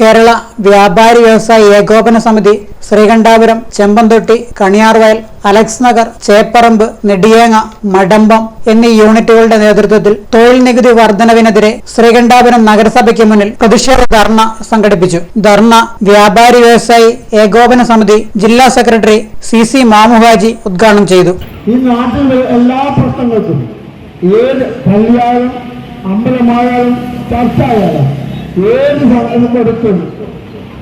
കേരള വ്യാപാരി വ്യവസായ ഏകോപന സമിതി ശ്രീകണ്ഠാപുരം ചെമ്പന്തൊട്ടി കണിയാർവയൽ അലക്സ് നഗർ ചേപ്പറമ്പ് നെടിയേങ്ങ മടമ്പം എന്നീ യൂണിറ്റുകളുടെ നേതൃത്വത്തിൽ തൊഴിൽ നികുതി വർധനവിനെതിരെ ശ്രീകണ്ഠാപുരം നഗരസഭയ്ക്ക് മുന്നിൽ പ്രതിഷേധ ധർണ സംഘടിപ്പിച്ചു. ധർണ വ്യാപാരി വ്യവസായി ഏകോപന സമിതി ജില്ലാ സെക്രട്ടറി സി സി മാമുഹാജി ഉദ്ഘാടനം ചെയ്തു. ഈ നാട്ടിലെ എല്ലാ അമ്പലമായാലും ഏത് സാധനം എടുത്തും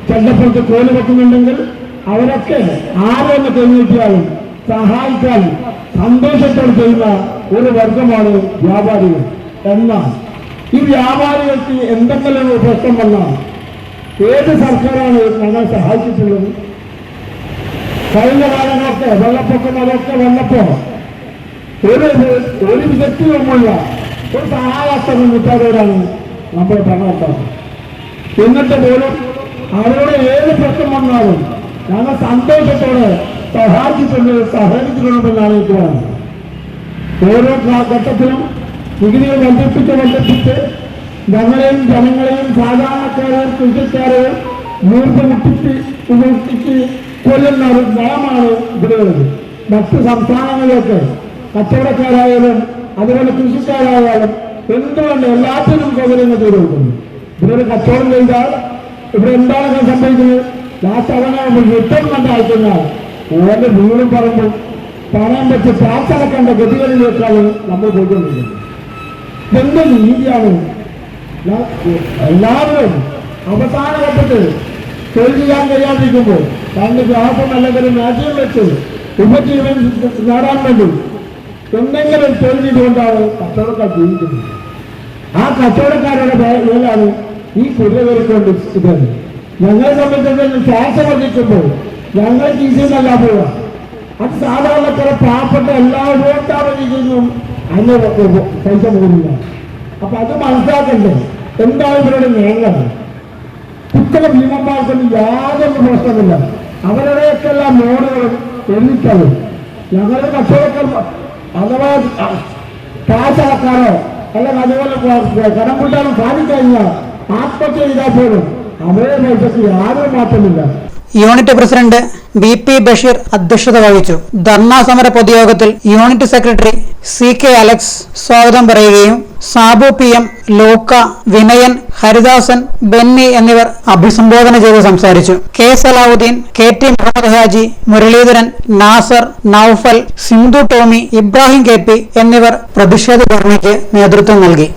ചണ്ടപ്പുറത്ത് കോൽ വെക്കുന്നുണ്ടെങ്കിൽ അവരൊക്കെ ആരെന്ന് കഴിഞ്ഞിട്ടാലും സഹായിക്കാൻ സന്തോഷത്തോടെ ചെയ്യുന്ന ഒരു വർഗമാണ് വ്യാപാരികൾ. എന്നാൽ ഈ വ്യാപാരികൾക്ക് എന്തെങ്കിലും പ്രശ്നം വന്നാൽ ഏത് സർക്കാരാണ് ഞങ്ങൾ സഹായിച്ചിട്ടുള്ളത്? കഴിഞ്ഞ കാലങ്ങളൊക്കെ വെള്ളപ്പൊക്കം അതൊക്കെ വന്നപ്പോ ഒരു ഒരു വിധത്തിലുമുള്ള ഒരു സഹായാസ്ത്രം കിട്ടാതെ നമ്മൾ പണം ഭരണകർത്താവ് എന്നിട്ട് പോലും അവരോട് ഏത് പ്രശ്നം വന്നാലും ഞങ്ങൾ സന്തോഷത്തോടെ സഹായിച്ചിട്ടുണ്ട് സഹകരിച്ചിട്ടുണ്ടെന്നാണ് എനിക്ക് പറയുന്നത് ഓരോ ഘട്ടത്തിലും നികുതികൾ വർദ്ധിപ്പിച്ച് വർദ്ധിപ്പിച്ച് ഞങ്ങളെയും ജനങ്ങളെയും സാധാരണക്കാരെയും കൃഷിക്കാരെയും മൂർത്ത് മുട്ടിച്ച് മുട്ടിച്ച് കൊല്ലുന്ന ഒരു നയമാണ് ഇവിടെയുള്ളത് മറ്റ് സംസ്ഥാനങ്ങളിലൊക്കെ കച്ചവടക്കാരായാലും അതുപോലെ കൃഷിക്കാരായാലും എന്തുകൊണ്ട് എല്ലാത്തിനും സൗകര്യങ്ങൾ ചെയ്തു കൊടുക്കുന്നു? ഇവിടെ കച്ചവടം ചെയ്താൽ ഇവിടെ എന്താണ് സംഭവിക്കുന്നത്? ലാസ്റ്റ് അവനെ യുദ്ധം കണ്ടയക്കുന്ന ഓന്റെ വീടും പറമ്പും പണം വെച്ച് പാച്ചടക്കേണ്ട ഗതികളിലേക്കാണ് നമ്മൾ പോയിക്കൊണ്ടിരിക്കുന്നത്. ഇതെന്ത് നീതിയാണ് എല്ലാവരും അവസാന തൊഴിൽ ചെയ്യാൻ കഴിയാതിരിക്കുമ്പോൾ തന്റെ ഗ്രാഹം അല്ലെങ്കിൽ രാജ്യം വെച്ച് ഉപജീവൻ നേടാൻ വേണ്ടി എന്തെങ്കിലും തൊഴിൽ ചെയ്തുകൊണ്ടാണ് കച്ചവടക്കാർ ജീവിക്കുന്നത്. ആ കച്ചവടക്കാരുടെ മേലാണ് ഈ കുതിരവരെക്കൊണ്ട് ഇതാണ് ഞങ്ങളെ സംബന്ധിച്ചിടത്തോളം ശ്വാസം വർദ്ധിക്കുമ്പോൾ ഞങ്ങൾ ജീവിതമല്ല പോവുക. അത് സാധാരണക്കാരെ പാവപ്പെട്ട എല്ലാ വോട്ടാവധിക്കും അന്ന് പൈസ പോകുന്നില്ല അപ്പൊ അത് മനസ്സിലാക്കണ്ടേ എന്താണ് ഇവരുടെ നേങ്ങൾ കുത്തക ഭീമന്മാർക്കൊന്നും യാതൊരു പ്രശ്നമില്ല അവരുടെയൊക്കെ എല്ലാ മോഡുകളും എണ്ണിക്കത് ഞങ്ങളുടെ കർഷകർക്ക് അഥവാ കാശാക്കാനോ അല്ലെങ്കിൽ അതുപോലെ കടം കൂട്ടാനോ സാധിക്കഴിഞ്ഞാൽ unit president B P Basheer അധ്യക്ഷത വഹിച്ചു. ധർണാ സമര പൊതുയോഗത്തിൽ unit secretary C K Alex സ്വാഗതം പറയുകയും സാബു പി എം ലോക്ക വിനയൻ ഹരിദാസൻ ബെന്നി എന്നിവർ അഭിസംബോധന ചെയ്ത് സംസാരിച്ചു. K Salavudheen K T Muhammad Haji Muralidharan Nasar Noufal Sindhu Tommy Ibrahim K P എന്നിവർ പ്രതിഷേധ ധർണയ്ക്ക് നേതൃത്വം നൽകി.